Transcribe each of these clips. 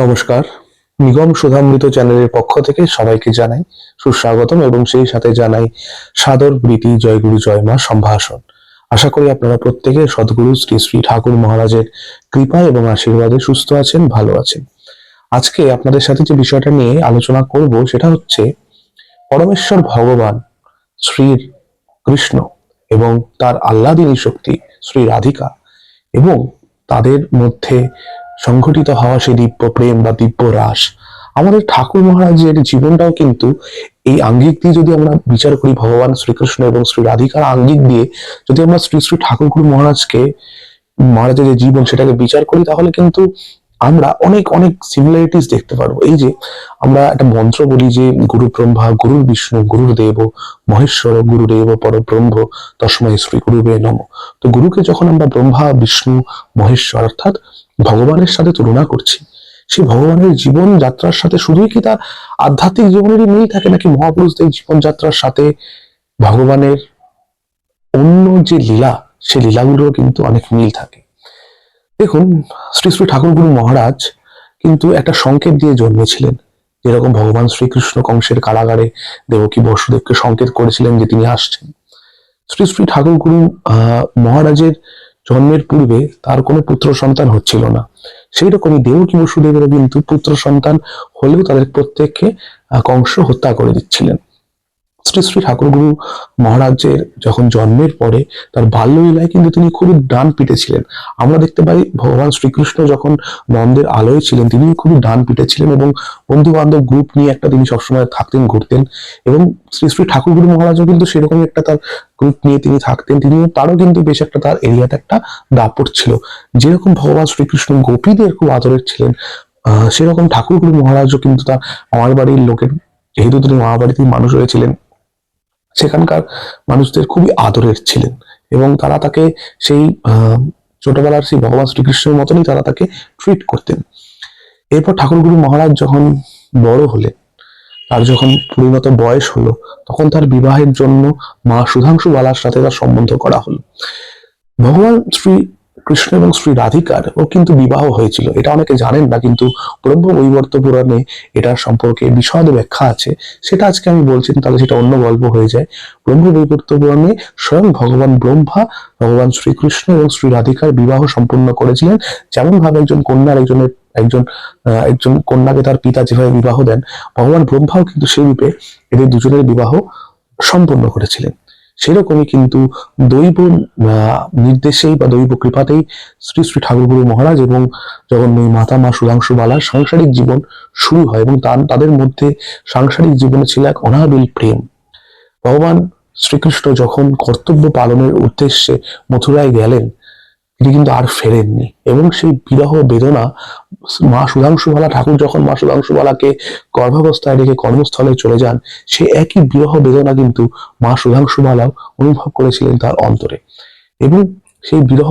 নমস্কার। নিগম সুধামৃত চ্যানেলের পক্ষ থেকে সবাইকে জানাই সুস্বাগতম এবং সেই সাথে জানাই সাদর প্রীতি জয়গুরু জয় মা সম্ভাষণ। আশা করি আপনারা প্রত্যেকে সদ্গুরু শ্রী শ্রী ঠাকুর মহারাজের কৃপা এবং আশীর্বাদে সুস্থ আছেন, ভালো আছেন। আজকে আপনাদের সাথে যে বিষয়টা নিয়ে আলোচনা করব সেটা হচ্ছে পরমেশ্বর ভগবান শ্রী কৃষ্ণ এবং তার আল্লাদিনী শক্তি শ্রী রাধিকা এবং তাদের মধ্যে সংঘটিত হওয়া সেই দিব্য প্রেম বা দিব্য রাস। আমাদের ঠাকুর মহারাজের জীবনটাও কিন্তু এই আঙ্গিক দিয়ে যদি আমরা বিচার করি ভগবান শ্রীকৃষ্ণ এবং শ্রী রাধিকার আঙ্গিক দিয়ে যদি আমরা শ্রী শ্রী ঠাকুর গুরু মহারাজকে মহারাজের যে জীবন সেটাকে বিচার করি, তাহলে কিন্তু আমরা অনেক অনেক সিমিলারিটিস দেখতে পারব। এই যে আমরা একটা মন্ত্র বলি যে গুরু ব্রহ্মা গুরু বিষ্ণু গুরুর দেব মহেশ্বর, গুরুদেব পরব্রহ্ম তসময় শ্রী গুরুবে নম। তো গুরুকে যখন আমরা ব্রহ্মা, বিষ্ণু, মহেশ্বর অর্থাৎ ভগবানের সাথে তুলনা করছি। সেই ভগবানের জীবন যাত্রার সাথে শুধুই কি তার আধ্যাত্মিক জীবনেরই মিল থাকে, নাকি মহাপুরুষদের জীবনযাত্রার সাথে ভগবানের অন্য যে লীলা, সেই লীলাগুলোর কিন্তু অনেক মিল থাকে। দেখুন, শ্রী শ্রী ঠাকুর গুরু মহারাজ কিন্তু একটা সংকেত দিয়ে জন্মেছিলেন। যেরকম ভগবান শ্রীকৃষ্ণ কংসের কারাগারে দেবকী বসুদেবকে সংকেত করেছিলেন যে তিনি আসছেন। শ্রী শ্রী ঠাকুর গুরু আহ, মহারাজের জন্মের পূর্বে তার কোনো পুত্র সন্তান হচ্ছিল না। সেই রকমই দেবকী বসুদেবেরও কিন্তু পুত্র সন্তান হলেও তাদের প্রত্যেককে কংস হত্যা করে দিচ্ছিলেন। শ্রী শ্রী ঠাকুরগুরু মহারাজের যখন জন্মের পরে তার বাল্যলীলায় কিন্তু তিনি খুবই ডান পিটে ছিলেন। আমরা দেখতে পাই ভগবান শ্রীকৃষ্ণ যখন নন্দের আলোয় ছিলেন তিনি খুবই ডান পিটে ছিলেন এবং বন্ধু বান্ধব গ্রুপ নিয়ে একটা তিনি সবসময় থাকতেন, ঘুরতেন এবং শ্রী শ্রী ঠাকুরগুরু মহারাজও কিন্তু সেরকমই একটা তার গ্রুপ নিয়ে তিনি থাকতেন। তিনি তারও কিন্তু বেশ একটা তার এরিয়াতে একটা দাপট ছিল। যেরকম ভগবান শ্রীকৃষ্ণ গোপীদের খুব আদরের ছিলেন সেরকম ঠাকুরগুরু মহারাজও কিন্তু তার আমার বাড়ির লোকের, যেহেতু তিনি মামা বাড়িতেই মানুষ হয়েছিলেন সেখানকার মানুষদের খুবই আদরের ছিলেন এবং তারা তাকে সেই ছোটবেলার সেই ভগবান শ্রীকৃষ্ণের মতনই তারা তাকে ট্রিট করতেন। এরপর ঠাকুরগুরু মহারাজ যখন বড় হলেন, তার যখন পরিণত বয়স হলো, তখন তার বিবাহের জন্য মা সুধাংশু বালার সাথে তার সম্বন্ধ করা হলো। ভগবান শ্রী কৃষ্ণ এবং শ্রী রাধিকার, ও কিন্তু বিবাহ হয়েছিল। এটা অনেকে জানেন না, কিন্তু ব্রহ্ম বৈবর্ত পুরাণে এটার সম্পর্কে বিশদ ব্যাখ্যা আছে। সেটা আজকে আমি বলছি, তাহলে সেটা অন্য গল্প হয়ে যায়। ব্রহ্ম বৈবর্ত পুরাণে স্বয়ং ভগবান ব্রহ্মা, ভগবান শ্রীকৃষ্ণ এবং শ্রী রাধিকার বিবাহ সম্পন্ন করেছিলেন। যেমন ভাবে একজন কন্যার একজনের, একজন একজন কন্যাকে তার পিতা যেভাবে বিবাহ দেন, ভগবান ব্রহ্মাও কিন্তু সেই রূপে এদের দুজনের বিবাহ সম্পন্ন করেছিলেন। সেরকমই কিন্তু দৈব নির্দেশেই বা দৈব কৃপাতেই শ্রী শ্রী ঠাকুরগুরু মহারাজ এবং জগন্ময়ী মাতা মা সুধাংশু বালার সাংসারিক জীবন শুরু হয় এবং তাদের মধ্যে সাংসারিক জীবনে ছিল এক অনাবিল প্রেম। ভগবান শ্রীকৃষ্ণ যখন কর্তব্য পালনের উদ্দেশ্যে মথুরায় গেলেন তিনি কিন্তু আর ফেরেননি। এবং সেই বিরহ বেদনা মা সুধাংশুবালা, ঠাকুর যখন মা সুধাংশুবালাকে গর্ভাবস্থায় রেখে কর্মস্থলে চলে যান, সে একই বিরহ বেদনা কিন্তু মা সুধাংশুবালাও অনুভব করেছিলেন তার অন্তরে। এবং সেই বিরহ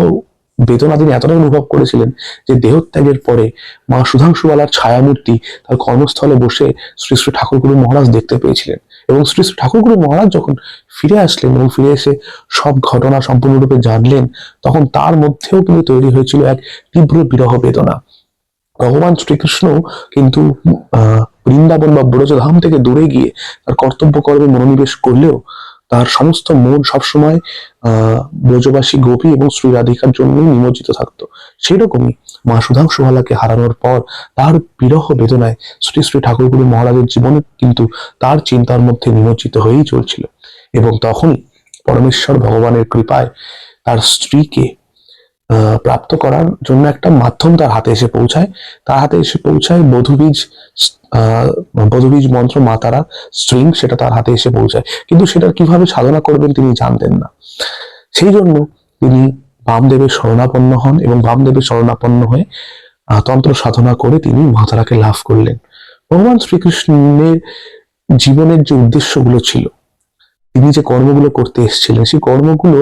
বেদনা তিনি এতটাই অনুভব করেছিলেন যে দেহত্যাগের পরে মা সুধাংশুবালার ছায়ামূর্তি তার কর্মস্থলে বসে শ্রী শ্রী ঠাকুরগুরু মহারাজ দেখতে পেয়েছিলেন এবং শ্রী শ্রী ঠাকুরগুরু মহারাজ যখন ফিরে আসলেন এবং ফিরে এসে সব ঘটনা সম্পূর্ণরূপে জানলেন, তখন তার মধ্যেও কিন্তু তৈরি হয়েছিল এক তীব্র বিরহ বেদনা। ভগবান শ্রীকৃষ্ণ কিন্তু, আহ, বৃন্দাবন বা ব্রজধাম থেকে দূরে গিয়ে তার কর্তব্য কর্মে মনোনিবেশ করলেও তার সমস্ত মন সবসময় ব্রজবাসী গোপী এবং শ্রী রাধিকার জন্যই নিমজ্জিত থাকতো। সেরকমই মা সুধাংশুবালাকে হারানোর পর তার বিরহ বেদনায় শ্রী শ্রী ঠাকুরগুরু মহারাজের জীবনে কিন্তু তার চিন্তার মধ্যে নিমজ্জিত হয়েই চলছিল। এবং তখন পরমেশ্বর ভগবানের কৃপায় তার স্ত্রীকে প্রাপ্ত করার জন্য একটা মাধ্যম তার হাতে এসে পৌঁছায়। তার হাতে এসে পৌঁছায় বধুবীজ বধুবীজ মন্ত্র মাতারা স্ট্রিং সেটা তার হাতে এসে পৌঁছায়। কিন্তু সেটা কীভাবে সাধনা করবেন তিনি জানতেন না। সেই জন্য তিনি বামদেবের শরণাপন্ন হন এবং বামদেবের শরণাপন্ন হয়ে তন্ত্র সাধনা করে তিনি মাতারাকে লাভ করলেন। ভগবান শ্রীকৃষ্ণের জীবনের যে উদ্দেশ্যগুলো ছিল তিনি যে কর্মগুলো করতে এসেছিলেন, সেই কর্মগুলো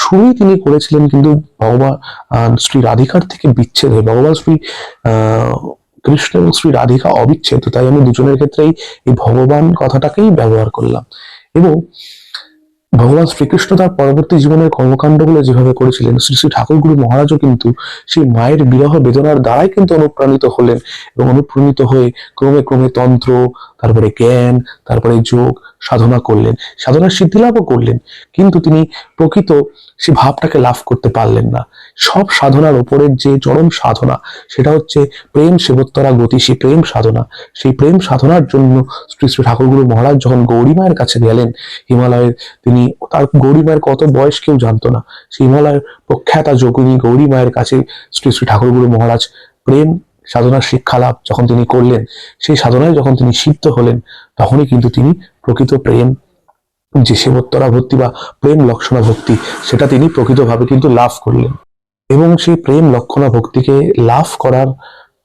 শুরুই তিনি করেছিলেন কিন্তু ভগবান শ্রী রাধিকার থেকে বিচ্ছেদ হয়ে, ভগবান শ্রী কৃষ্ণ এবং শ্রী রাধিকা অবিচ্ছেদ তাই আমি দুজনের ক্ষেত্রেই এই ভগবান কথাটাকেই ব্যবহার করলাম। এবং ভগবান শ্রীকৃষ্ণ তার পরবর্তী জীবনের কর্মকাণ্ডগুলো যেভাবে করেছিলেন, শ্রী শ্রী ঠাকুরগুরু মহারাজও কিন্তু সেই মায়ের বিরহ বেদনার দ্বারাই কিন্তু অনুপ্রাণিত হলেন এবং অনুপ্রাণিত হয়ে ক্রমে ক্রমে তন্ত্র, তারপরে জ্ঞান, তারপরে যোগ সাধনা করলেন, সাধনার সিদ্ধি লাভও করলেন। কিন্তু তিনি প্রকৃত সে ভাবটাকে লাভ করতে পারলেন না। সব সাধনার ওপরের যে চরম সাধনা, সেটা হচ্ছে প্রেম সেবত্তরা গতি, সেই প্রেম সাধনা। সেই প্রেম সাধনার জন্য শ্রী শ্রী ঠাকুরগুরু মহারাজ যখন গৌরী মায়ের কাছে গেলেন, হিমালয়ের তিনি, তার গৌরী মায়ের কত বয়স কেউ জানতো না। সেই হিমালয়ের প্রখ্যাতা যোগিনী গৌরী মায়ের কাছে শ্রী শ্রী ঠাকুরগুরু মহারাজ প্রেম সাধনার শিক্ষা লাভ যখন তিনি করলেন, সেই সাধনায় যখন তিনি সিদ্ধ হলেন, তখনই কিন্তু তিনি প্রকৃত প্রেম, যে সেবোত্তরা ভক্তি বা প্রেম লক্ষণা ভক্তি, সেটা তিনি প্রকৃতভাবে কিন্তু লাভ করলেন। এবং সেই প্রেম লক্ষণা ভক্তিকে লাভ করার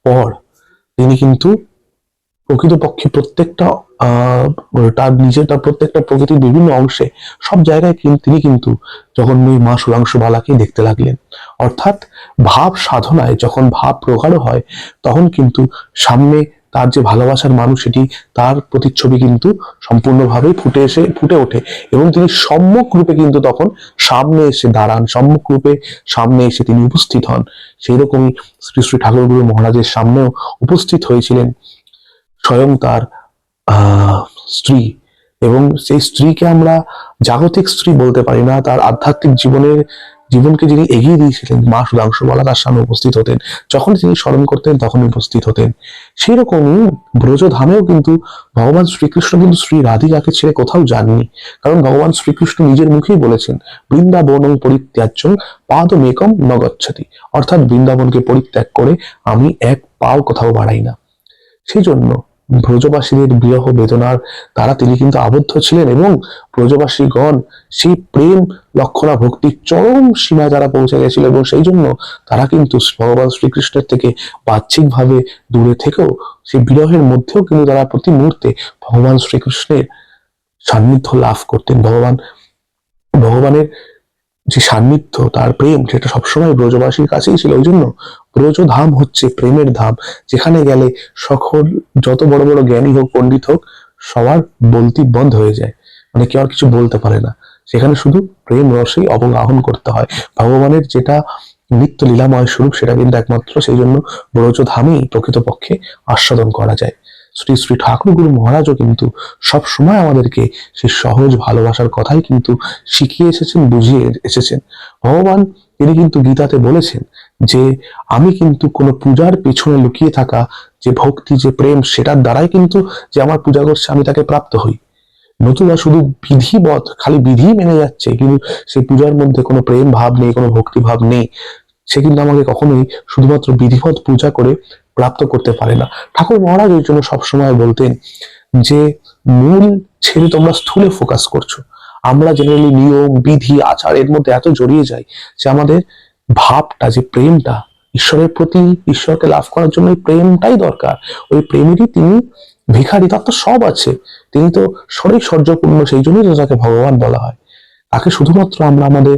পর তিনি কিন্তু প্রকৃতপক্ষে প্রত্যেকটা তার নিজের, তার প্রত্যেকটা প্রকৃতির বিভিন্ন অংশে সব জায়গায় তিনি কিন্তু জগন্ময়ী মা সুরাংশ বালাকে দেখতে লাগলেন। অর্থাৎ ভাব সাধনায় যখন ভাব প্রগাঢ় হয়, তখন কিন্তু সামনে তার যে ভালোবাসার মানুষ সেটি তার প্রতিচ্ছবি কিন্তু সম্পূর্ণভাবে ফুটে এসে, ফুটে ওঠে। এবং তিনি সম্মুখ রূপে কিন্তু তখন সামনে এসে দাঁড়ান। সম্মুখ রূপে সামনে এসে তিনি উপস্থিত হন। সেই রকমই শ্রী শ্রী ঠাকুরগুরু মহারাজের সামনেও উপস্থিত হয়েছিলেন স্বয়ং তার স্ত্রী। এবং সেই স্ত্রীকে আমরা জাগতিক স্ত্রী বলতে পারি না। তার আধ্যাত্মিক জীবনের জীবনকে যিনি এগিয়ে দিয়েছিলেন, মা সুধাংশু বলা তার সামনে উপস্থিত হতেন যখন তিনি স্মরণ করতেন তখন উপস্থিত হতেন। সেরকমই ব্রজধামেও কিন্তু ভগবান শ্রীকৃষ্ণ কিন্তু শ্রী রাধিকাকে ছেড়ে কোথাও যাননি। কারণ ভগবান শ্রীকৃষ্ণ নিজের মুখেই বলেছেন, বৃন্দাবনং পরিত্যাজ্য পাদমেকম নগচ্ছতি অর্থাৎ বৃন্দাবনকে পরিত্যাগ করে আমি এক পাও কোথাও বাড়াই না। সেই জন্য ব্রজবাসীদের বিরহ বেদনার দ্বারা তিনি কিন্তু আবদ্ধ ছিলেন এবং ব্রজবাসীগণ সেই প্রেম, লক্ষণা ভক্তির চরম সীমায় তারা পৌঁছে গেছিল এবং সেই জন্য তারা কিন্তু ভগবান শ্রীকৃষ্ণের থেকে বাহ্যিকভাবে দূরে থেকেও সেই বিরহের মধ্যেও কিন্তু তারা প্রতি মুহূর্তে ভগবান শ্রীকৃষ্ণের সান্নিধ্য লাভ করতেন। ভগবান, ভগবানের যে সান্নিধ্য, তার প্রেম সেটা সবসময় ব্রজবাসীর কাছেই ছিল, ওই জন্য ব্রজধাম হচ্ছে প্রেমের ধাম, যেখানে গেলে সকল, যত বড় বড় জ্ঞানী হোক, পণ্ডিত হোক, সবার বলতি বন্ধ হয়ে যায়। মানে কেউ আর কিছু বলতে পারে না। সেখানে শুধু প্রেম রসেই অবগাহন করতে হয়। ভগবানের যেটা নিত্য লীলাময় স্বরূপ, সেটা কিন্তু একমাত্র, সেই জন্য ব্রজধামেই প্রকৃতপক্ষে আস্বাদন করা যায়। শ্রী শ্রী ঠাকুর গুরু মহারাজও কিন্তু সব সময় আমাদেরকে সেই সহজ ভালোবাসার কথাই কিন্তু শিখিয়ে এসেছেন, বুঝিয়ে এসেছেন। ভগবান, তিনি কিন্তু গীতাতে বলেছেন যে, আমি কিন্তু কোনো পূজার পেছনে লুকিয়ে থাকা যে ভক্তি, যে প্রেম, সেটার দ্বারাই কিন্তু যে আমার পূজা করছে, আমি তাকে প্রাপ্ত হই। নতুবা শুধু বিধিবধ খালি বিধি মেনে যাচ্ছে, কিন্তু সেই পূজার মধ্যে কোনো প্রেম ভাব নেই, কোনো ভক্তি ভাব নেই। সে কিন্তু আমাকে কখনোই শুধুমাত্র বিধিবধ পূজা করে প্রাপ্ত করতে পারে না। ঠাকুর মহারাজ এর জন্য সবসময় বলতেন যে, মূল ছেড়ে তোমরা স্থূলে ফোকাস করছ। আমরা জেনারেলি নিয়ম, বিধি, আচার এর মধ্যে এত জড়িয়ে যাই যে আমাদের ভাবটা, যে প্রেমটা ঈশ্বরের প্রতি ঈশ্বরকে লাভ করার জন্য এই প্রেমটাই দরকার। ওই প্রেমেরই তিনি ভিখারি, তার তো সব আছে। তিনি তো সরই সর্যপূর্ণ সেই জন্যই তাকে ভগবান বলা হয়। তাকে শুধুমাত্র আমরা আমাদের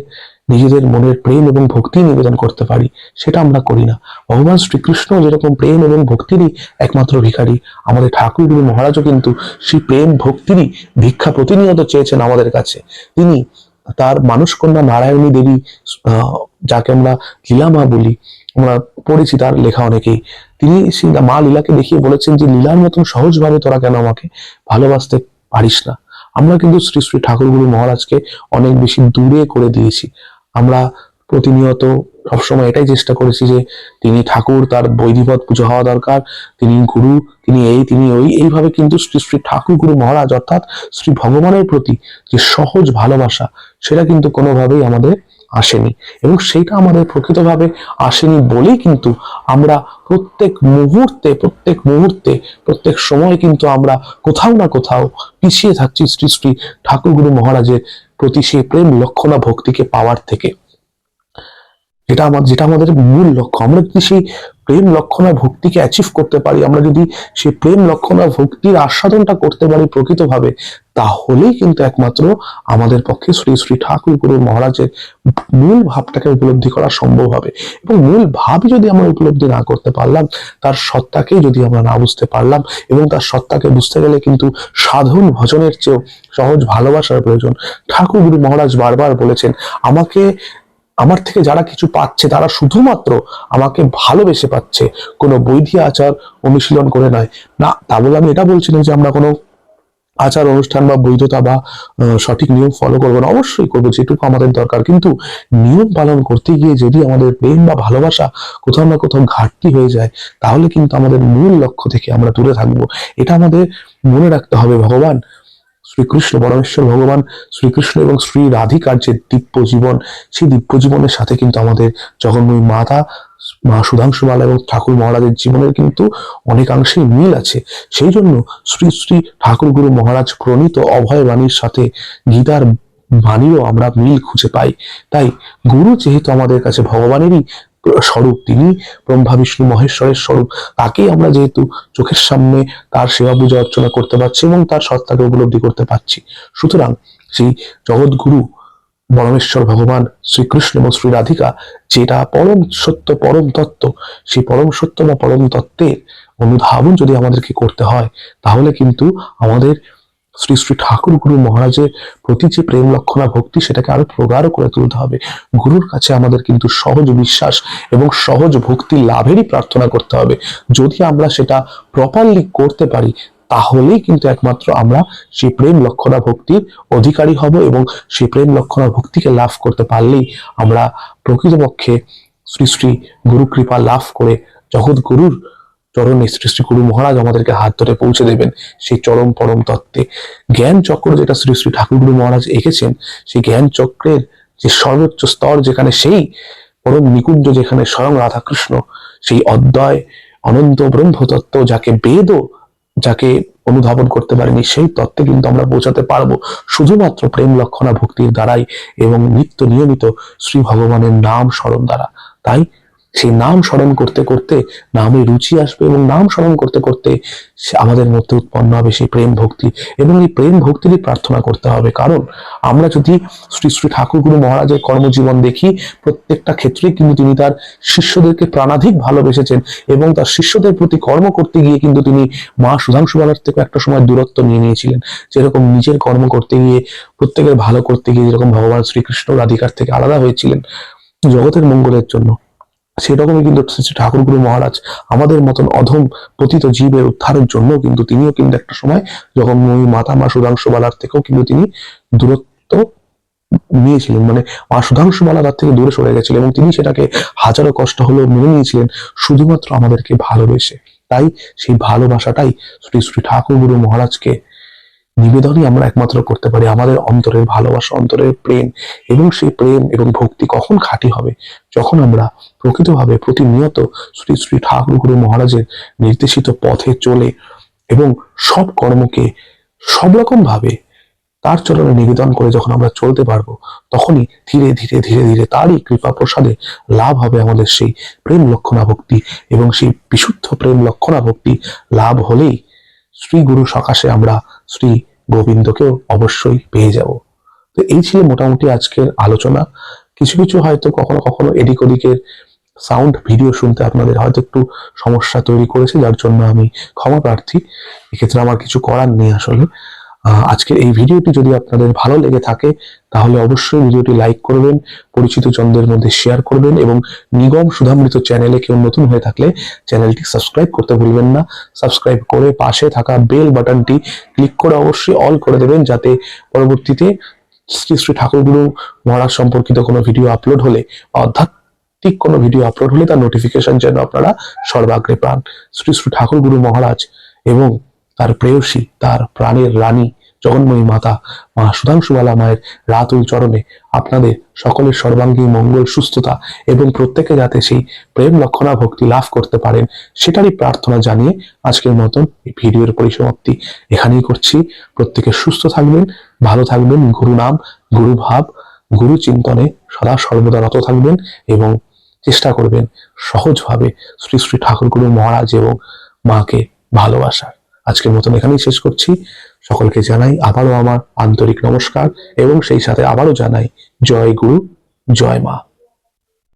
নিজেদের মনের প্রেম এবং ভক্তি নিবেদন করতে পারি, সেটা আমরা করি না। ভগবান শ্রীকৃষ্ণ যেরকম প্রেম এবং ভক্তিরই একমাত্র ভিখারি, আমাদের ঠাকুর গুরু মহারাজও কিন্তু সেই প্রেম ভক্তিরই ভিক্ষা প্রতিনিয়ত চেয়েছেন আমাদের কাছে। তিনি তার মানুষ কন্যা নারায়ণী দেবী যাকে আমরা লীলামা বলি, আমরা পড়েছি তার লেখা অনেকেই। তিনি সেই মা লীলাকে দেখিয়ে বলেছেন যে, লীলার মতন সহজভাবে তোরা কেন আমাকে ভালোবাসতে পারিস না? আমরা কিন্তু শ্রী শ্রী ঠাকুরগুরু মহারাজকে অনেক বেশি দূরে করে দিয়েছি। আমরা প্রতিনিয়ত সবসময় এটাই চেষ্টা করেছি যে তিনি ঠাকুর, তার বৈধিপত পুজো হওয়া দরকার, তিনি গুরু, তিনি এই, তিনি ওই। এইভাবে কিন্তু শ্রী শ্রী ঠাকুর গুরু মহারাজ, অর্থাৎ শ্রী ভগবানের প্রতি যে সহজ ভালোবাসা, সেটা কিন্তু কোনোভাবেই আমাদের আসেনি। এবং সেটা আমাদের প্রকৃতভাবে আসেনি বলেই কিন্তু আমরা প্রত্যেক মুহূর্তে প্রত্যেক মুহূর্তে, প্রত্যেক সময় কিন্তু আমরা কোথাও না কোথাও পিছিয়ে থাকছি শ্রী শ্রী ঠাকুর গুরু মহারাজের প্রতি সেই প্রেম লক্ষ্য না ভক্তিকে পাওয়ার থেকে। এটা আমার, যেটা আমাদের মূল লক্ষ্য। আমরা যদি সেই প্রেম লক্ষণ ভক্তিকে অ্যাচিভ করতে পারি, আমরা যদি সেই প্রেম লক্ষণ ভক্তির আস্বাদনটা করতে পারি প্রকৃতভাবে, তাহলেই কিন্তু একমাত্র আমাদের পক্ষে শ্রী শ্রী ঠাকুর গুরু মহারাজের মূল ভাবটাকে উপলব্ধি করা সম্ভব হবে। এবং মূল ভাবই যদি আমরা উপলব্ধি না করতে পারলাম, তার সত্তাকে যদি আমরা না বুঝতে পারলাম, এবং তার সত্তাকে বুঝতে গেলে কিন্তু সাধন ভজনের চেয়েও সহজ ভালোবাসার প্রয়োজন। ঠাকুর গুরু মহারাজ বারবার বলেছেন, আমাকে আমার থেকে যারা কিছু পাচ্ছে, তারা শুধুমাত্র আমাকে ভালোবেসে পাচ্ছে। কোনো বৈধি আচার অনুশীলন করে নয়। না, তা বলে আমি এটা বলছি না যে আমরা কোনো আচার অনুষ্ঠান বা বৈধতা বা সঠিক নিয়ম ফলো করব না। অবশ্যই করব, যেটুকু আমাদের দরকার। কিন্তু নিয়ম পালন করতে গিয়ে যদি আমাদের প্রেম বা ভালোবাসা কোথাও না কোথাও ঘাটতি হয়ে যায়, তাহলে কিন্তু আমাদের মূল লক্ষ্য থেকে আমরা দূরে থাকব। এটা আমাদের মনে রাখতে হবে, ভগবান। শ্রীকৃষ্ণ পরমেশ্বর ভগবান, শ্রীকৃষ্ণ এবং শ্রী রাধিকার যে দিব্য জীবন সেই দিব্য জীবনের সাথে কিন্তু আমাদের জগন্ময়ী মাতা, মা সুধাংশুমালা এবং ঠাকুর মহারাজের জীবনের কিন্তু অনেকাংশেই মিল আছে। সেই জন্য শ্রী শ্রী ঠাকুর গুরু মহারাজ প্রণীত অভয় বাণীর সাথে গীতার বাণীও আমরা মিল খুঁজে পাই। তাই গুরু যেহেতু আমাদের কাছে ভগবানেরই স্বরূপ, তিনি ব্রহ্মা, বিষ্ণু, মহেশ্বরের স্বরূপ। তাকেই আমরা যেহেতু চোখের সামনে তার সেবা পূজা অর্চনা করতে পারছি এবং তার সত্তাকে উপলব্ধি করতে পারছি। সুতরাং সেই জগৎগুরু পরমেশ্বর ভগবান শ্রীকৃষ্ণ এবং শ্রী রাধিকা যেটা পরম সত্য, পরম তত্ত্ব, সেই পরম সত্য বা পরম তত্ত্বের অনুধাবন যদি আমাদেরকে করতে হয়, তাহলে কিন্তু আমাদের শ্রী শ্রী ঠাকুর গুরু মহারাজের প্রতি যে প্রেম লক্ষণা ভক্তি, সেটাকে আরও প্রগাঢ় করে তুলতে হবে। গুরুর কাছে আমাদের কিন্তু সহজ বিশ্বাস এবং সহজ ভক্তি লাভেরই প্রার্থনা করতে হবে। যদি আমরা সেটা প্রপারলি করতে পারি, তাহলেই কিন্তু একমাত্র আমরা সেই প্রেম লক্ষণা ভক্তির অধিকারী হব এবং সেই প্রেম লক্ষণা ভক্তিকে লাভ করতে পারলেই আমরা প্রকৃতপক্ষে শ্রী শ্রী গুরু কৃপা লাভ করে জগৎ গুরুর চরণে শ্রী শ্রী গুরু মহারাজ আমাদেরকে হাত ধরে পৌঁছে দেবেন। সেই চরম পরম তত্ত্বে জ্ঞান চক্র যেটা শ্রী শ্রী ঠাকুর গুরু মহারাজ এঁকেছেন, সেই জ্ঞান চক্রের যে সর্বোচ্চ স্তর যেখানে সেই পরম নিকুঞ্জ যেখানে স্বয়ং রাধাকৃষ্ণ, সেই অদ্বয় অনন্ত ব্রহ্মতত্ত্ব যাকে বেদও যাকে অনুধাবন করতে পারেনি, সেই তত্ত্বে কিন্তু আমরা পৌঁছাতে পারব। শুধুমাত্র প্রেম লক্ষণা ভক্তির দ্বারাই এবং নিত্য নিয়মিত শ্রী ভগবানের নাম স্মরণ দ্বারা। তাই সেই নাম স্মরণ করতে করতে নামে রুচি আসবে এবং নাম স্মরণ করতে করতে আমাদের মধ্যে উৎপন্ন হবে সেই প্রেম ভক্তি এবং এই প্রেম ভক্তিরই প্রার্থনা করতে হবে। কারণ আমরা যদি শ্রী শ্রী ঠাকুর গুরু মহারাজের কর্মজীবন দেখি, প্রত্যেকটা ক্ষেত্রেই কিন্তু তিনি তার শিষ্যদেরকে প্রাণাধিক ভালোবেসেছেন এবং তার শিষ্যদের প্রতি কর্ম করতে গিয়ে কিন্তু তিনি মা সুধাংশু বালার থেকে একটা সময় দূরত্ব নিয়ে নিয়েছিলেন। যেরকম নিজের কর্ম করতে গিয়ে, প্রত্যেকের ভালো করতে গিয়ে যেরকম ভগবান শ্রীকৃষ্ণ রাধিকার থেকে আলাদা হয়েছিলেন জগতের মঙ্গলের জন্য। সেরকমই কিন্তু শ্রী শ্রী ঠাকুর গুরু মহারাজ আমাদের মতন অধম পতিত জীবের উদ্ধারের জন্য কিন্তু তিনিও কিন্তু একটা সময় যখন ওই মাতা মা সুধাংশু বালার থেকেও কিন্তু তিনি দূরত্ব নিয়েছিলেন মানে মা সুধাংশু বালা তার থেকে দূরে সরে গেছিলেন এবং তিনি সেটাকে হাজারো কষ্ট হলেও মেনে নিয়েছিলেন, শুধুমাত্র আমাদেরকে ভালোবেসে। তাই সেই ভালোবাসাটাই শ্রী শ্রী ঠাকুর গুরু মহারাজকে নিবেদনই আমরা একমাত্র করতে পারি। আমাদের অন্তরের ভালোবাসা, অন্তরের প্রেম এবং সেই প্রেম এবং ভক্তি কখন খাঁটি হবে? যখন আমরা প্রকৃতভাবে প্রতিনিয়ত শ্রী শ্রী ঠাকুর গুরু মহারাজের নির্দেশিত পথে চলে এবং সব কর্মকে সব রকম ভাবে তার চরণে নিবেদন করে যখন আমরা চলতে পারব, তখনই ধীরে ধীরে ধীরে ধীরে তারই কৃপা প্রসাদে লাভ হবে আমাদের সেই প্রেম লক্ষণা ভক্তি এবং সেই বিশুদ্ধ প্রেম লক্ষণা ভক্তি লাভ হলেই শ্রী গুরু সকাশে আমরা শ্রী গোবিন্দকেও অবশ্যই পেয়ে যাব। তো এই ছিল মোটামুটি আজকের আলোচনা। কিছু কিছু হয়তো কখনো কখনো এদিক ওদিকের সাউন্ড ভিডিও শুনতে আপনাদের হয়তো একটু সমস্যা তৈরি করেছে, যার জন্য আমি ক্ষমা প্রার্থী। এক্ষেত্রে আমার কিছু করার নেই আসলে। আজকের এই ভিডিওটি যদি আপনাদের ভালো লেগে থাকে, তাহলে অবশ্যই ভিডিওটি লাইক করবেন, পরিচিত জনদের মধ্যে শেয়ার করবেন এবং নিগম সুধামৃত চ্যানেলে কেউ নতুন হয়ে থাকলে চ্যানেলটি সাবস্ক্রাইব করতে ভুলবেন না। সাবস্ক্রাইব করে পাশে থাকা বেল বাটনটি ক্লিক করে অবশ্যই অল করে দেবেন যাতে পরবর্তীতে শ্রী শ্রী ঠাকুরগুরু মহারাজ সম্পর্কিত কোনো ভিডিও আপলোড হলে আধ্যাত্মিক কোনো ভিডিও আপলোড হলে তার নোটিফিকেশন যেন আপনারা সর্বাগ্রে পান। শ্রী শ্রী ঠাকুরগুরু মহারাজ এবং তার প্রেয়সী, তার প্রাণের রানী, জগন্ময়ী মাতা, মা সুধাংশুবালা মায়ের রাতুল চরণে আপনাদের সকলের সর্বাঙ্গী মঙ্গল, সুস্থতা এবং প্রত্যেকে যাতে সেই প্রেম লক্ষণা ভক্তি লাভ করতে পারেন, সেটারই প্রার্থনা জানিয়ে আজকের মতন এই ভিডিওর পরিসমাপ্তি এখানেই করছি। প্রত্যেকে সুস্থ থাকবেন, ভালো থাকবেন, গুরু নাম, গুরু ভাব, গুরু চিন্তনে সদা সর্বদা রত থাকবেন এবং চেষ্টা করবেন সহজভাবে শ্রী শ্রী ঠাকুরগুরু মহারাজ এবং মাকে ভালোবাসার। আজকের মতন এখানেই শেষ করছি। সকলকে জানাই আবারও আমার আন্তরিক নমস্কার এবং সেই সাথে আবারও জানাই, জয় গুরু, জয় মা।